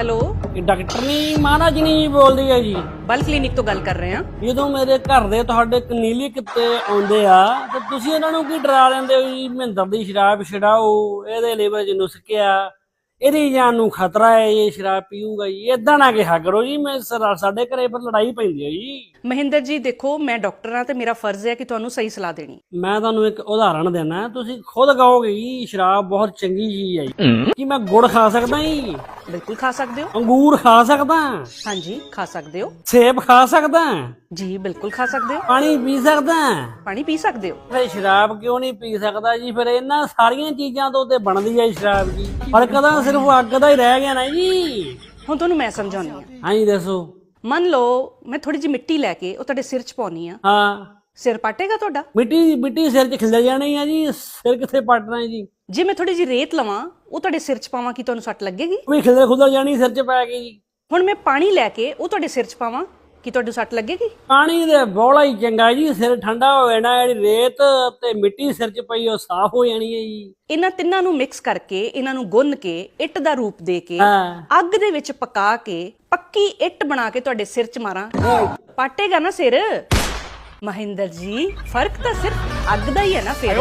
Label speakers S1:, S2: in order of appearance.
S1: Hello?
S2: ਇਹ doctor ਨਹੀਂ ਮਹਾਰਾਜ ਨਹੀਂ ਬੋਲਦੀ ਹੈ ਜੀ।
S1: ਬਲ ਕਲੀਨਿਕ ਤੋਂ ਗੱਲ ਕਰ ਰਹੇ ਹਾਂ।
S2: ਜਦੋਂ ਮੇਰੇ ਘਰ ਦੇ ਤੁਹਾਡੇ ਕਨੀਲੀ ਕਿਤੇ ਆਉਂਦੇ ਆ ਤੇ ਤੁਸੀਂ ਇਹਨਾਂ ਨੂੰ ਕੀ ਡਰਾ ਦਿੰਦੇ ਹੋ ਜੀ? ਮਹਿੰਦਰ ਦੀ ਸ਼ਰਾਬ ਛਡਾਓ ਇਹਦੇ ਲਿਵਰ 'ਚ ਨੁਸਕਿਆ ਇਹਦੀ ਜਾਨ ਨੂੰ ਖਤਰਾ ਹੈ ਇਹ ਸ਼ਰਾਬ ਪੀਊਗਾ ਜੀ। ਇਦਾਂ ਨਾ ਕਿਹਾ ਕਰੋ ਜੀ ਮੈਂ ਸਰ- ਸਾਡੇ ਘਰੇ ਪਰ ਲੜਾਈ ਪੈਂਦੀ ਹੈ ਜੀ।
S1: ਮਹਿੰਦਰ ਜੀ ਦੇਖੋ ਮੈਂ ਡਾਕਟਰ ਹਾਂ ਤੇ ਮੇਰਾ ਫਰਜ਼ ਹੈ ਕਿ ਤੁਹਾਨੂੰ ਸਹੀ ਸਲਾਹ ਦੇਣੀ।
S2: ਮੈਂ ਤੁਹਾਨੂੰ ਇੱਕ ਉਦਾਹਰਣ ਦੇਣਾ ਤੁਸੀਂ ਖੁਦ ਕਹੋਗੇ ਜੀ ਸ਼ਰਾਬ ਬਹੁਤ ਚੰਗੀ ਚੀਜ਼ ਹੈ ਜੀ। ਕੀ ਮੈਂ ਗੁੜ ਖਾ ਸਕਦਾ ਜੀ?
S1: ਬਿਲਕੁਲ ਖਾ ਸਕਦੇ ਹੋ।
S2: ਅੰਗੂਰ ਖਾ ਸਕਦਾ।
S1: ਹਾਂਜੀ ਖਾ ਸਕਦੇ ਹੋ।
S2: ਸੇਬ ਖਾ ਸਕਦਾ।
S1: ਜੀ ਬਿਲਕੁਲ ਖਾ ਸਕਦੇ ਹੋ।
S2: ਪਾਣੀ ਪੀ ਸਕਦਾ
S1: ਪਾਣੀ ਪੀ ਸਕਦੇ ਹੋ।
S2: ਫਿਰ ਸ਼ਰਾਬ ਕਿਉਂ ਨਹੀਂ ਪੀ ਸਕਦਾ ਜੀ? ਫਿਰ ਇਹਨਾਂ ਸਾਰੀਆਂ ਚੀਜ਼ਾਂ ਤੋਂ ਤੇ ਬਣਦੀ ਹੈ ਸ਼ਰਾਬ ਜੀ। ਫ਼ਰਕ ਤਾਂ ਸਿਰਫ ਅੱਗ ਦਾ ਹੀ ਰਹਿ ਗਿਆ ਨਾ ਜੀ।
S1: ਹੁਣ ਤੁਹਾਨੂੰ ਮੈਂ ਸਮਝਾਉਣੀ ਆ
S2: ਹਾਂਜੀ ਦੱਸੋ।
S1: ਮੰਨ ਲਓ ਮੈਂ ਥੋੜੀ ਜਿਹੀ ਮਿੱਟੀ ਲੈ ਕੇ ਉਹ ਤੁਹਾਡੇ ਸਿਰ 'ਚ ਪਾਉਣੀ ਆ
S2: ਹਾਂ।
S1: ਸਿਰ ਪਾਟੇਗਾ ਤੁਹਾਡਾ?
S2: ਮਿੱਟੀ ਮਿੱਟੀ ਸਿਰ 'ਚ ਖਿਲ ਜਾਣੀ ਆ ਜੀ। ਸਿਰ ਕਿੱਥੇ ਪੱਟਣਾ ਜੀ?
S1: ਜੇ ਮੈਂ ਥੋੜੀ ਜਿਹੀ ਰੇਤ ਲਵਾਂ ਉਹ ਤੁਹਾਡੇ ਸਿਰ 'ਚ ਪਾਵਾਂ ਕੀ ਤੁਹਾਨੂੰ ਸੱਟ ਲੱਗੇਗੀ?
S2: ਕੋਈ ਖਿਲਰ ਖੁੱਲਰ ਜਾਣੀ ਸਿਰ 'ਚ ਪੈ ਗਈ ਜੀ।
S1: ਹੁਣ ਮੈਂ ਪਾਣੀ ਲੈ ਕੇ ਉਹ ਤੁਹਾਡੇ ਸਿਰ 'ਚ ਪਾਵਾਂ। ਕੀ ਤੁਹਾਨੂੰ ਸੱਟ ਲੱਗੇਗੀ?
S2: ਪਾਣੀ ਦੇ ਬੋਲਾ ਹੀ ਚੰਗਾ ਜੀ ਸਿਰ ਠੰਡਾ ਹੋ ਜਾਣਾ ਜਿਹੜੀ ਰੇਤ ਤੇ ਮਿੱਟੀ ਸਿਰ 'ਚ ਪਈ ਉਹ ਸਾਫ਼ ਹੋ ਜਾਣੀ ਹੈ ਜੀ।
S1: ਇਹਨਾਂ ਤਿੰਨਾਂ ਨੂੰ ਮਿਕਸ ਕਰਕੇ ਇਹਨਾਂ ਨੂੰ ਗੁੰਨ ਕੇ ਇੱਟ ਦਾ ਰੂਪ ਦੇ ਕੇ
S2: ਹਾਂ।
S1: ਅੱਗ ਦੇ ਵਿੱਚ ਪਕਾ ਕੇ ਪੱਕੀ ਇੱਟ ਬਣਾ ਕੇ ਤੁਹਾਡੇ ਸਿਰ 'ਚ ਮਾਰਾਂ। ਪਾਟੇਗਾ ਨਾ ਸਿਰ? ਮਹਿੰਦਰ ਜੀ ਫ਼ਰਕ ਤਾਂ ਸਿਰਫ ਅੱਗ ਦਾ ਹੀ ਹੈ ਨਾ ਫਿਰ।